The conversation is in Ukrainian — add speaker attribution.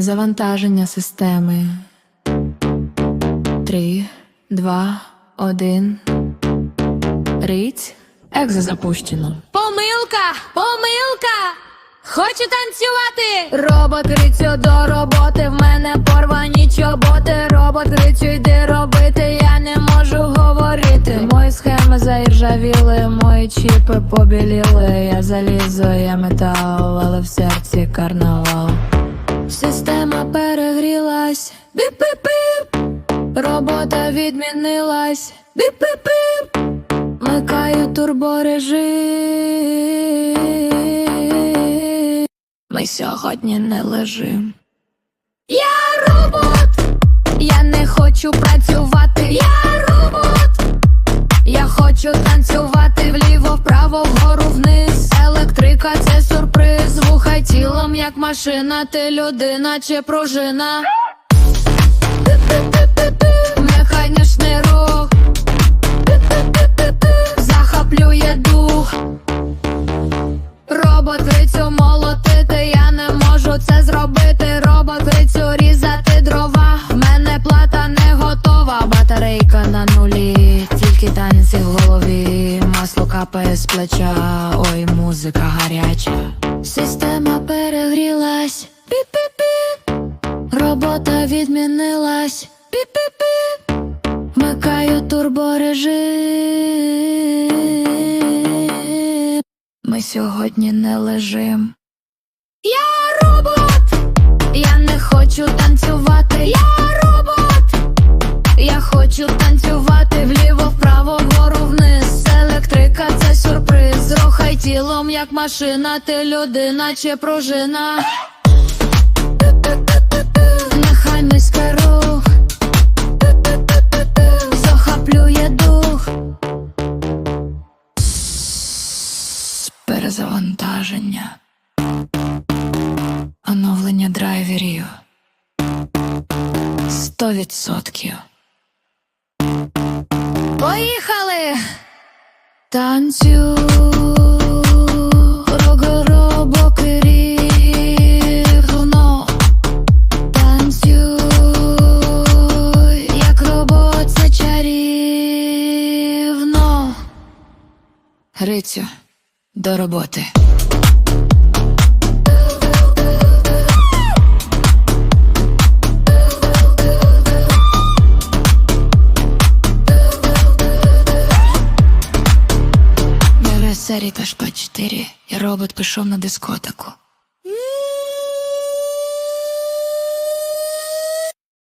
Speaker 1: Завантаження системи. Три, два, один. Риць. Екзо запущено.
Speaker 2: Помилка! Помилка! Хочу танцювати!
Speaker 3: Робот крицю до роботи, в мене порвані чоботи. Робот крицю йди робити, я не можу говорити. Мої схеми заіржавіли, мої чіпи побіліли. Я залізо, я метал, але в серці карнавал. Система перегрілась, бип-бип-бип Робота відмінилась, бип-бип-бип Микаю турборежим. Ми сьогодні не лежим. Я робот, я не хочу працювати, я як машина, ти людина чи пружина. Механічний рух захоплює дух. Робот крицю молотити, я не можу це зробити. Робот крицю різати дрова. В мене плата не готова. Батарейка на нулі, тільки танці в голові. Масло капає з плеча, ой, музика гаряча. Система перегрілась. Піп-піп-піп. Робота відмінилась. Піп-піп-піп. Вмикаю турборежим. Ми сьогодні не лежим. Я робот, я не хочу танцювати. Я робот, я хочу танцювати тілом, як машина, ти людина чи пружина. Нехай низький рух захоплює дух. Перезавантаження. Оновлення драйверів. Сто відсотків. Поїхали! Танцю Грицю, до роботи. Серій Кашпа 4 і робот пішов на дискотеку.